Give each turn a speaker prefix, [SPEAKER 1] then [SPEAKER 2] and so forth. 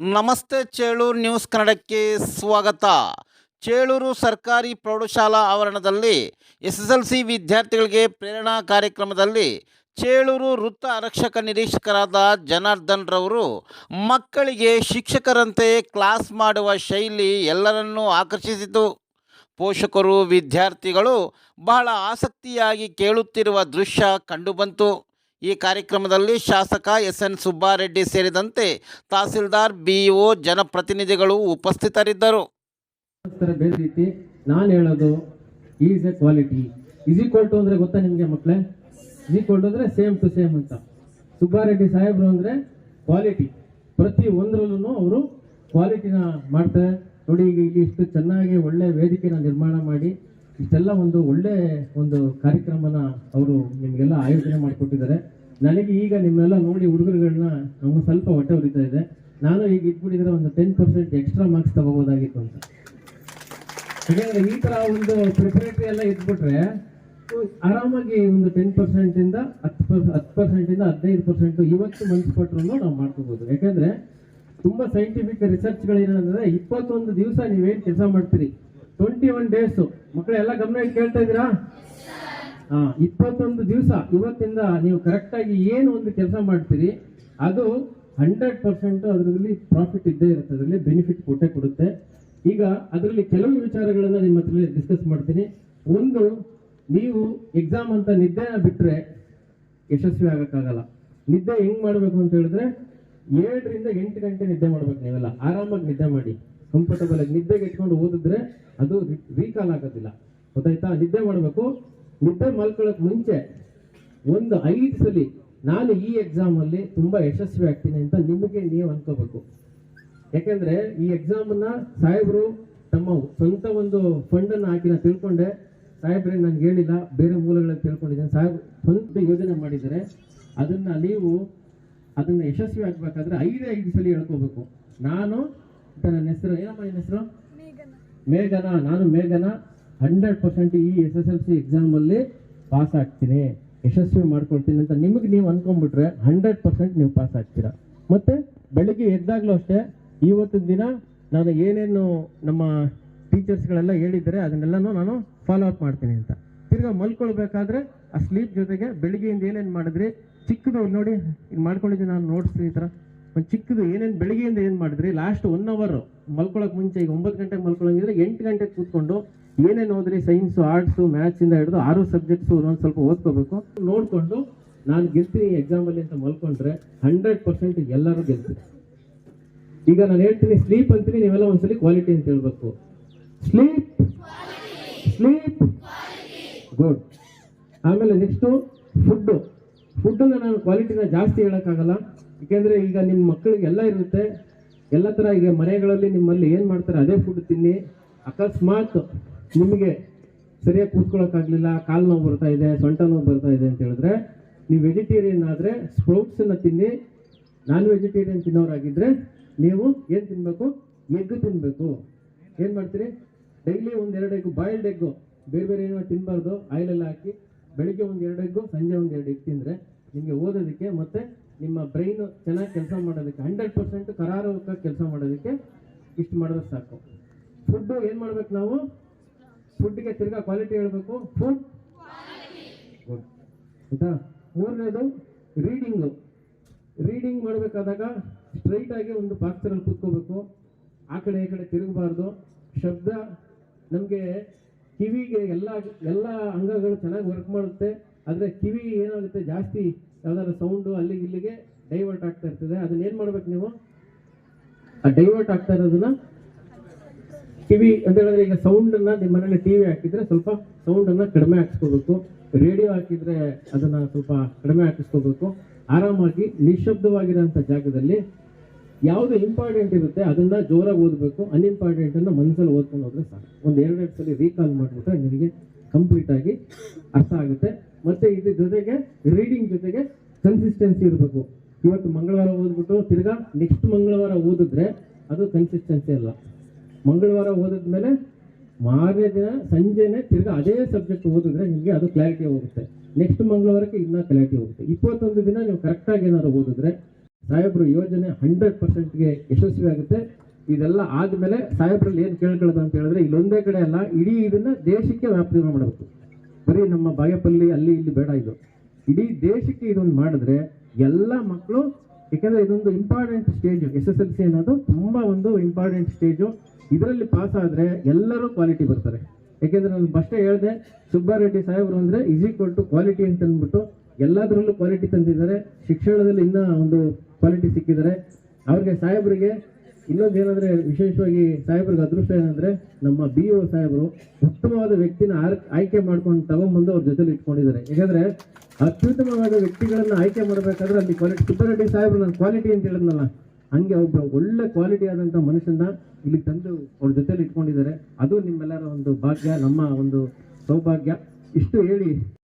[SPEAKER 1] ನಮಸ್ತೆ ಚೇಳೂರು ನ್ಯೂಸ್ ಕನ್ನಡಕ್ಕೆ ಸ್ವಾಗತ. ಚೇಳೂರು ಸರ್ಕಾರಿ ಪ್ರೌಢಶಾಲಾ ಆವರಣದಲ್ಲಿ ಎಸ್ ಎಸ್ ಎಲ್ ಸಿ ವಿದ್ಯಾರ್ಥಿಗಳಿಗೆ ಪ್ರೇರಣಾ ಕಾರ್ಯಕ್ರಮದಲ್ಲಿ ಚೇಳೂರು ವೃತ್ತ ಆರಕ್ಷಕ ನಿರೀಕ್ಷಕರಾದ ಜನಾರ್ದನ್ ರವರು ಮಕ್ಕಳಿಗೆ ಶಿಕ್ಷಕರಂತೆ ಕ್ಲಾಸ್ ಮಾಡುವ ಶೈಲಿ ಎಲ್ಲರನ್ನೂ ಆಕರ್ಷಿಸಿತು. ಪೋಷಕರು, ವಿದ್ಯಾರ್ಥಿಗಳು ಬಹಳ ಆಸಕ್ತಿಯಾಗಿ ಕೇಳುತ್ತಿರುವ ದೃಶ್ಯ ಕಂಡುಬಂತು. ಈ ಕಾರ್ಯಕ್ರಮದಲ್ಲಿ ಶಾಸಕ ಎಸ್ ಎನ್ ಸುಬ್ಬಾರೆಡ್ಡಿ ಸೇರಿದಂತೆ ತಹಸೀಲ್ದಾರ್ ಬಿಇಒ ಜನಪ್ರತಿನಿಧಿಗಳು ಉಪಸ್ಥಿತರಿದ್ದರು.
[SPEAKER 2] ನಾನು ಹೇಳೋದು is a quality. Is to ಅಂದ್ರೆ ಗೊತ್ತಾ ನಿಮಗೆ ಮಕ್ಕಳೇ ಇಸ್ ಅಂದ್ರೆ ಸೇಮ್ ಟು ಸೇಮ್ ಅಂತ. ಸುಬ್ಬಾರೆಡ್ಡಿ ಸಾಹೇಬ್ರು ಅಂದ್ರೆ ಕ್ವಾಲಿಟಿ. ಪ್ರತಿ ಒಂದರಲ್ಲೂ ಅವರು ಕ್ವಾಲಿಟಿನ ಮಾಡ್ತಾರೆ. ನೋಡಿ ಈಗ ಇಲ್ಲಿ ಇಷ್ಟು ಚೆನ್ನಾಗಿ ಒಳ್ಳೆ ವೇದಿಕೆನ ನಿರ್ಮಾಣ ಇಷ್ಟೆಲ್ಲ ಒಂದು ಒಳ್ಳೆ ಒಂದು ಕಾರ್ಯಕ್ರಮನ ಅವರು ನಿಮಗೆಲ್ಲ ಆಯೋಜನೆ ಮಾಡಿಕೊಟ್ಟಿದ್ದಾರೆ. ನನಗೆ ಈಗ ನಿಮ್ಮೆಲ್ಲ ನೋಡಿ ಹುಡುಗರುಗಳನ್ನ ನಮ್ಗೆ ಸ್ವಲ್ಪ ಹೊಟ್ಟೆ ಉರಿತಾ ಇದೆ. ನಾನು ಈಗ ಇದ್ಬಿಟ್ಟಿದ್ರೆ ಒಂದು ಟೆನ್ ಪರ್ಸೆಂಟ್ ಎಕ್ಸ್ಟ್ರಾ ಮಾರ್ಕ್ಸ್ ತಗೋಬೋದಾಗಿತ್ತು ಅಂತ. ಯಾಕಂದ್ರೆ ಈ ತರ ಒಂದು ಪ್ರಿಪರೇಟರಿ ಎಲ್ಲ ಇಟ್ಬಿಟ್ರೆ ಆರಾಮಾಗಿ ಒಂದು ಟೆನ್ ಪರ್ಸೆಂಟ್ ಇಂದ ಹತ್ತು ಪರ್, ಹತ್ತು ಪರ್ಸೆಂಟ್ ಇಂದ ಹದಿನೈದು ಪರ್ಸೆಂಟ್ ಇವತ್ತು ಮನ್ಸು ಕೊಟ್ಟರು ನಾವು ಮಾಡ್ಕೋಬಹುದು ಯಾಕಂದ್ರೆ ತುಂಬಾ ಸೈಂಟಿಫಿಕ್ ರಿಸರ್ಚ್ಗಳೇನಂದ್ರೆ ಇಪ್ಪತ್ತೊಂದು ದಿವಸ ನೀವೇನ್ ಕೆಲಸ ಮಾಡ್ತೀರಿ? ಟ್ವೆಂಟಿ ಒನ್ ಡೇಸ್ ಮಕ್ಕಳೆಲ್ಲ ಗಮನ ಕೇಳ್ತಾ ಇದ್ದೀರಾ? ಹಾ, ಇಪ್ಪತ್ತೊಂದು ದಿವಸ, ಇವತ್ತಿಂದ ನೀವು ಕರೆಕ್ಟಾಗಿ ಏನು ಒಂದು ಕೆಲಸ ಮಾಡ್ತೀರಿ, ಅದು ಹಂಡ್ರೆಡ್ ಪರ್ಸೆಂಟ್ ಅದರಲ್ಲಿ ಪ್ರಾಫಿಟ್ ಇದ್ದೇ ಇರುತ್ತೆ, ಅದರಲ್ಲಿ ಬೆನಿಫಿಟ್ ಕೊಟ್ಟೆ ಕೊಡುತ್ತೆ. ಈಗ ಅದರಲ್ಲಿ ಕೆಲವು ವಿಚಾರಗಳನ್ನ ನಿಮ್ಮ ಹತ್ರ ಡಿಸ್ಕಸ್ ಮಾಡ್ತೀನಿ. ಒಂದು, ನೀವು ಎಕ್ಸಾಮ್ ಅಂತ ನಿದ್ದೆ ಬಿಟ್ಟರೆ ಯಶಸ್ವಿ ಆಗೋಕ್ಕಾಗಲ್ಲ. ನಿದ್ದೆ ಹೆಂಗ್ ಮಾಡಬೇಕು ಅಂತ ಹೇಳಿದ್ರೆ, ಏಳರಿಂದ ಎಂಟು ಗಂಟೆ ನಿದ್ದೆ ಮಾಡ್ಬೇಕು ನೀವೆಲ್ಲ. ಆರಾಮಾಗಿ ನಿದ್ದೆ ಮಾಡಿ. ಕಂಫರ್ಟಬಲ್ ಆಗಿ ನಿದ್ದೆಗೆ ಇಟ್ಕೊಂಡು ಓದಿದ್ರೆ ಅದು ರೀಕಾಲ್ ಆಗೋದಿಲ್ಲ. ಗೊತ್ತಾಯ್ತಾ? ನಿದ್ದೆ ಮಾಡಬೇಕು. ನಿದ್ದೆ ಮಲ್ಕೊಳ್ಳೋಕೆ ಮುಂಚೆ ಒಂದು ಐದು ಸಲ ನಾನು ಈ ಎಕ್ಸಾಮ್ ಅಲ್ಲಿ ತುಂಬಾ ಯಶಸ್ವಿ ಆಗ್ತೀನಿ ಅಂತ ನಿಮಗೆ ನೀವು ಅನ್ಕೋಬೇಕು. ಯಾಕೆಂದ್ರೆ ಈ ಎಕ್ಸಾಮ್ ಅನ್ನ ಸಾಹೇಬರು ತಮ್ಮ ಸ್ವಂತ ಒಂದು ಫಂಡ್ ಅನ್ನ ಹಾಕಿ ನಾನು ತಿಳ್ಕೊಂಡೆ. ಸಾಹೇಬ್ರೆ ನನ್ಗೆ ಹೇಳಿಲ್ಲ, ಬೇರೆ ಮೂಲಗಳಲ್ಲಿ ತಿಳ್ಕೊಂಡಿದ್ದೇನೆ. ಸಾಹೇಬ್ ಸ್ವಂತ ಯೋಜನೆ ಮಾಡಿದರೆ ಅದನ್ನ ನೀವು ಅದನ್ನ ಯಶಸ್ವಿ ಆಗಬೇಕಾದ್ರೆ ಐದೇ ಐದು ಸಲ ಹೇಳ್ಕೋಬೇಕು. ನಾನು ಅಂತ ನನ್ನ ಹೆಸರು ಏನಮ್ಮ ನಿನ್ನ ಹೆಸರು? ಮೇಘನ. ನಾನು ಮೇಘನ. ಹಂಡ್ರೆಡ್ ಪರ್ಸೆಂಟ್ ಈ S S L C exam ಅಲ್ಲಿ ಪಾಸ್ ಆಗ್ತೀನಿ. ಯಶಸ್ವಿ ಮಾಡ್ಕೊಳ್ತೀನಿ ಅಂತ ನಿಮಗೆ ನೀವು ಅನ್ಕೊಂಡ್ಬಿಟ್ರೆ ಹಂಡ್ರೆಡ್ ಪರ್ಸೆಂಟ್ ನೀವು ಪಾಸ್ ಆಗ್ತೀರಾ. ಮತ್ತೆ ಬೆಳಿಗ್ಗೆ ಎದ್ದಾಗ್ಲೂ ಅಷ್ಟೇ ಇವತ್ತಿನ ದಿನ ನಾನು ಏನೇನು ನಮ್ಮ ಟೀಚರ್ಸ್ಗಳೆಲ್ಲ ಹೇಳಿದ್ದಾರೆ ಅದನ್ನೆಲ್ಲನೂ ನಾನು ಫಾಲೋ ಅಪ್ ಮಾಡ್ತೀನಿ ಅಂತ. ತಿರ್ಗಾ ಮಲ್ಕೊಳ್ಬೇಕಾದ್ರೆ ಆ ಸ್ಲೀಪ್ ಜೊತೆಗೆ ಬೆಳಿಗ್ಗೆಯಿಂದ ಏನೇನು ಮಾಡಿದ್ರಿ? ಚಿಕ್ಕದು ನೋಡಿ ಇದು ಮಾಡ್ಕೊಂಡಿದ್ದೀನಿ ನಾನು ನೋಡ್ತೀನಿ ಈ ಥರ ಒಂದು ಚಿಕ್ಕದು ಏನೇನು ಬೆಳಿಗ್ಗೆಯಿಂದ ಏನು ಮಾಡಿದ್ರಿ? ಲಾಸ್ಟ್ ಒನ್ ಅವರ್ ಮಲ್ಕೊಳಕ್ ಮುಂಚೆ ಈಗ ಒಂಬತ್ತು ಗಂಟೆಗೆ ಮಲ್ಕೊಳ್ಳೋಂಗಿದ್ರೆ ಎಂಟು ಗಂಟೆಗೆ ಕೂತ್ಕೊಂಡು ಏನೇನು ಓದ್ರಿ? ಸೈನ್ಸು ಆರ್ಟ್ಸು ಮ್ಯಾಥ್ಸಿಂದ ಹಿಡಿದು ಆರು ಸಬ್ಜೆಕ್ಟ್ಸು ಒಂದೊಂದು ಸ್ವಲ್ಪ ಓದ್ಕೋಬೇಕು. ನೋಡಿಕೊಂಡು ನಾನು ಗೆಲ್ತೀನಿ ಎಕ್ಸಾಮಲ್ಲಿ ಅಂತ ಮಲ್ಕೊಂಡ್ರೆ ಹಂಡ್ರೆಡ್ ಪರ್ಸೆಂಟ್ ಎಲ್ಲರೂ ಗೆಲ್ತೀನಿ ಈಗ ನಾನು ಹೇಳ್ತೀನಿ ಸ್ಲೀಪ್ ಅಂತೀನಿ, ನೀವೆಲ್ಲ ಒಂದ್ಸಲಿ ಕ್ವಾಲಿಟಿ ಅಂತ ಹೇಳ್ಬೇಕು. ಸ್ಲೀಪ್ ಸ್ಲೀಪ್ ಗುಡ್ ಆಮೇಲೆ ನೆಕ್ಸ್ಟು ಫುಡ್ಡು ಫುಡ್ಡನ್ನು ನಾನು ಕ್ವಾಲಿಟಿನ ಜಾಸ್ತಿ ಹೇಳೋಕ್ಕಾಗಲ್ಲ. ಏಕೆಂದರೆ ಈಗ ನಿಮ್ಮ ಮಕ್ಕಳಿಗೆಲ್ಲ ಇರುತ್ತೆ, ಎಲ್ಲ ಥರ ಈಗ ಮನೆಗಳಲ್ಲಿ ನಿಮ್ಮಲ್ಲಿ ಏನು ಮಾಡ್ತಾರೆ, ಅದೇ ಫುಡ್ ತಿನ್ನಿ. ಅಕಸ್ಮಾತ್ ನಿಮಗೆ ಸರಿಯಾಗಿ ಕೂತ್ಕೊಳ್ಳೋಕ್ಕಾಗಲಿಲ್ಲ ಕಾಲು ನೋವು ಬರ್ತಾ ಇದೆ, ಸೊಂಟ ನೋವು ಬರ್ತಾ ಇದೆ ಅಂತ ಹೇಳಿದ್ರೆ ನೀವು ವೆಜಿಟೇರಿಯನ್ ಆದರೆ ಸ್ಪ್ರೌಟ್ಸನ್ನು ತಿನ್ನಿ. ನಾನ್ ವೆಜಿಟೇರಿಯನ್ ತಿನ್ನೋರಾಗಿದ್ದರೆ ನೀವು ಏನು ತಿನ್ನಬೇಕು ಎಗ್ ತಿನ್ನಬೇಕು ಏನು ಮಾಡ್ತೀರಿ? ಡೈಲಿ ಒಂದು ಎರಡು ಎಗ್ ಬಾಯ್ಲ್ಡ್ ಎಗ್ಗು ಬೇರೆ ಬೇರೆ ಏನೋ ತಿನ್ನಬಾರ್ದು ಆಯಿಲೆಲ್ಲ ಹಾಕಿ ಬೆಳಿಗ್ಗೆ ಒಂದು ಎರಡು ಎಗ್ಗು ಸಂಜೆ ಒಂದು ಎರಡು ಎಗ್ ತಿಂದರೆ ನಿಮಗೆ ಓದೋದಕ್ಕೆ ಮತ್ತು ನಿಮ್ಮ ಬ್ರೈನು ಚೆನ್ನಾಗಿ ಕೆಲಸ ಮಾಡೋದಕ್ಕೆ ಹಂಡ್ರೆಡ್ ಪರ್ಸೆಂಟ್ ಕರಾರುವಕ್ಕಾಗಿ ಕೆಲಸ ಮಾಡೋದಕ್ಕೆ ಇಷ್ಟು ಮಾಡಿದ್ರೆ ಸಾಕು. ಫುಡ್ಡು ಏನು ಮಾಡ್ಬೇಕು ನಾವು? ಫುಡ್ಗೆ ತಿರ್ಗಾ ಕ್ವಾಲಿಟಿ ಹೇಳಬೇಕು. ಫುಡ್ ಗುಡ್ ಆಯ್ತಾ? ಮೂರನೇದು ರೀಡಿಂಗು ರೀಡಿಂಗ್ ಮಾಡಬೇಕಾದಾಗ ಸ್ಟ್ರೈಟ್ ಆಗಿ ಒಂದು ಪಾಸ್ಚರಲ್ಲಿ ಕೂತ್ಕೋಬೇಕು. ಆ ಕಡೆ ಈ ಕಡೆ ತಿರುಗಬಾರ್ದು. ಶಬ್ದ ನಮಗೆ ಕಿವಿಗೆ ಎಲ್ಲ ಎಲ್ಲ ಅಂಗಗಳು ಚೆನ್ನಾಗಿ ವರ್ಕ್ ಮಾಡುತ್ತೆ. ಆದರೆ ಕಿವಿ ಏನಾಗುತ್ತೆ ಜಾಸ್ತಿ ಯಾವ್ದಾದ್ರು ಸೌಂಡು ಅಲ್ಲಿಗೆ ಇಲ್ಲಿಗೆ ಡೈವರ್ಟ್ ಆಗ್ತಾ ಇರ್ತದೆ. ಅದನ್ನ ಏನು ಮಾಡ್ಬೇಕು ನೀವು? ಆ ಡೈವರ್ಟ್ ಆಗ್ತಾ ಇರೋದನ್ನ ಟಿವಿ ಅಂತ ಹೇಳಿದ್ರೆ ಈಗ ಸೌಂಡ್ ಅನ್ನ ನಿಮ್ಮ ಮನೇಲಿ ಟಿವಿ ಹಾಕಿದ್ರೆ ಸ್ವಲ್ಪ ಸೌಂಡ್ ಅನ್ನ ಕಡಿಮೆ ಹಾಕಿಸ್ಕೋಬೇಕು. ರೇಡಿಯೋ ಹಾಕಿದ್ರೆ ಅದನ್ನ ಸ್ವಲ್ಪ ಕಡಿಮೆ ಹಾಕಿಸ್ಕೋಬೇಕು. ಆರಾಮಾಗಿ ನಿಶಬ್ದವಾಗಿರೋಂಥ ಜಾಗದಲ್ಲಿ ಯಾವುದು ಇಂಪಾರ್ಟೆಂಟ್ ಇರುತ್ತೆ, ಅದನ್ನ ಜೋರಾಗಿ ಓದಬೇಕು ಅನ್ಇಂಪಾರ್ಟೆಂಟ್ ಅನ್ನ ಮನಸ್ಸಲ್ಲಿ ಓದ್ಕೊಂಡು ಹೋದ್ರೆ ಸಾಕು. ಒಂದು ಎರಡೆರಡು ಸಲ ರೀಕಾಲ್ ಮಾಡಿಬಿಟ್ರೆ ನಿಮಗೆ ಕಂಪ್ಲೀಟ್ ಆಗಿ ಅರ್ಥ ಆಗುತ್ತೆ. ಮತ್ತೆ ಇದ್ರ ಜೊತೆಗೆ ರೀಡಿಂಗ್ ಜೊತೆಗೆ ಕನ್ಸಿಸ್ಟೆನ್ಸಿ ಇರಬೇಕು. ಇವತ್ತು ಮಂಗಳವಾರ ಓದ್ಬಿಟ್ಟು ತಿರ್ಗಾ ನೆಕ್ಸ್ಟ್ ಮಂಗಳವಾರ ಓದಿದ್ರೆ ಅದು ಕನ್ಸಿಸ್ಟೆನ್ಸಿ ಅಲ್ಲ. ಮಂಗಳವಾರ ಓದಿದ್ಮೇಲೆ ಮಾರನೇ ದಿನ ಸಂಜೆನೆ ತಿರ್ಗಾ ಅದೇ ಸಬ್ಜೆಕ್ಟ್ ಓದಿದ್ರೆ ನಿಮಗೆ ಅದು ಕ್ಲಾರಿಟಿ ಹೋಗುತ್ತೆ. ನೆಕ್ಸ್ಟ್ ಮಂಗಳವಾರಕ್ಕೆ ಇನ್ನೂ ಕ್ಲಾರಿಟಿ ಹೋಗುತ್ತೆ. ಇಪ್ಪತ್ತೊಂದು ದಿನ ನೀವು ಕರೆಕ್ಟಾಗಿ ಏನಾದ್ರು ಓದಿದ್ರೆ ಸಾಹೇಬ್ರು ಯೋಜನೆ ಹಂಡ್ರೆಡ್ ಪರ್ಸೆಂಟ್ಗೆ ಯಶಸ್ವಿ ಆಗುತ್ತೆ. ಇದೆಲ್ಲ ಆದಮೇಲೆ ಸಾಹೇಬ್ರಲ್ಲಿ ಏನು ಕೇಳ್ಕೊಳ್ಳೋದು ಅಂತ ಹೇಳಿದ್ರೆ, ಇಲ್ಲೊಂದೇ ಕಡೆ ಅಲ್ಲ, ಇಡೀ ಇದನ್ನ ದೇಶಕ್ಕೆ ವ್ಯಾಪ್ತಿ ಮಾಡಬೇಕು. ಬರೀ ನಮ್ಮ ಬಾಗೇಪಲ್ಲಿ, ಅಲ್ಲಿ, ಇಲ್ಲಿ ಬೇಡ ಇದು. ಇಡೀ ದೇಶಕ್ಕೆ ಇದೊಂದು ಮಾಡಿದ್ರೆ ಎಲ್ಲ ಮಕ್ಕಳು ಯಾಕಂದ್ರೆ ಇದೊಂದು important stage S S L C ಅನ್ನೋದು ತುಂಬಾ ಒಂದು ಇಂಪಾರ್ಟೆಂಟ್ ಸ್ಟೇಜು ಇದರಲ್ಲಿ ಪಾಸ್ ಆದ್ರೆ ಎಲ್ಲರೂ ಕ್ವಾಲಿಟಿ ಬರ್ತಾರೆ. ಯಾಕೆಂದ್ರೆ ನಾನು ಫಸ್ಟೇ ಹೇಳಿದೆ, ಸುಬ್ಬಾರೆಡ್ಡಿ ಸಾಹೇಬರು ಅಂದ್ರೆ ಇಸ್ ಈಕ್ವಲ್ ಟು ಕ್ವಾಲಿಟಿ ಅಂತ ಅಂದ್ಬಿಟ್ಟು ಎಲ್ಲದರಲ್ಲೂ ಕ್ವಾಲಿಟಿ ತಂದಿದ್ದಾರೆ. ಶಿಕ್ಷಣದಲ್ಲಿ ಇನ್ನೂ ಒಂದು ಕ್ವಾಲಿಟಿ ಸಿಕ್ಕಿದ್ದಾರೆ ಅವ್ರಿಗೆ ಸಾಹೇಬರಿಗೆ ಇನ್ನೊಂದು ಏನಂದ್ರೆ ವಿಶೇಷವಾಗಿ ಸಾಹೇಬ್ರಿಗೆ ಅದೃಷ್ಟ ಏನಂದ್ರೆ ನಮ್ಮ ಬಿ ಒ ಸಾಹೇಬರು ಉತ್ತಮವಾದ ವ್ಯಕ್ತಿನ ಆಯ್ಕೆ ಮಾಡ್ಕೊಂಡು ತಗೊಂಡ್ಬಂದು ಅವ್ರ ಜೊತೆಲಿ ಇಟ್ಕೊಂಡಿದ್ದಾರೆ. ಯಾಕಂದ್ರೆ ಅತ್ಯುತ್ತಮವಾದ ವ್ಯಕ್ತಿಗಳನ್ನ ಆಯ್ಕೆ ಮಾಡಬೇಕಾದ್ರೆ ಅಲ್ಲಿ ಕ್ವಾಲಿಟಿ ಸುಬ್ಬರೆಡ್ಡಿ ಸಾಹೇಬ್ರು ನನ್ನ ಕ್ವಾಲಿಟಿ ಅಂತ ಹೇಳಿದ್ನಲ್ಲ, ಹಂಗೆ ಒಬ್ಬ ಒಳ್ಳೆ ಕ್ವಾಲಿಟಿ ಆದಂಥ ಮನುಷ್ಯನ ಇಲ್ಲಿ ತಂದು ಅವ್ರ ಜೊತೆಲಿ ಇಟ್ಕೊಂಡಿದ್ದಾರೆ. ಅದು ನಿಮ್ಮೆಲ್ಲರ ಒಂದು ಭಾಗ್ಯ, ನಮ್ಮ ಒಂದು ಸೌಭಾಗ್ಯ. ಇಷ್ಟು ಹೇಳಿ.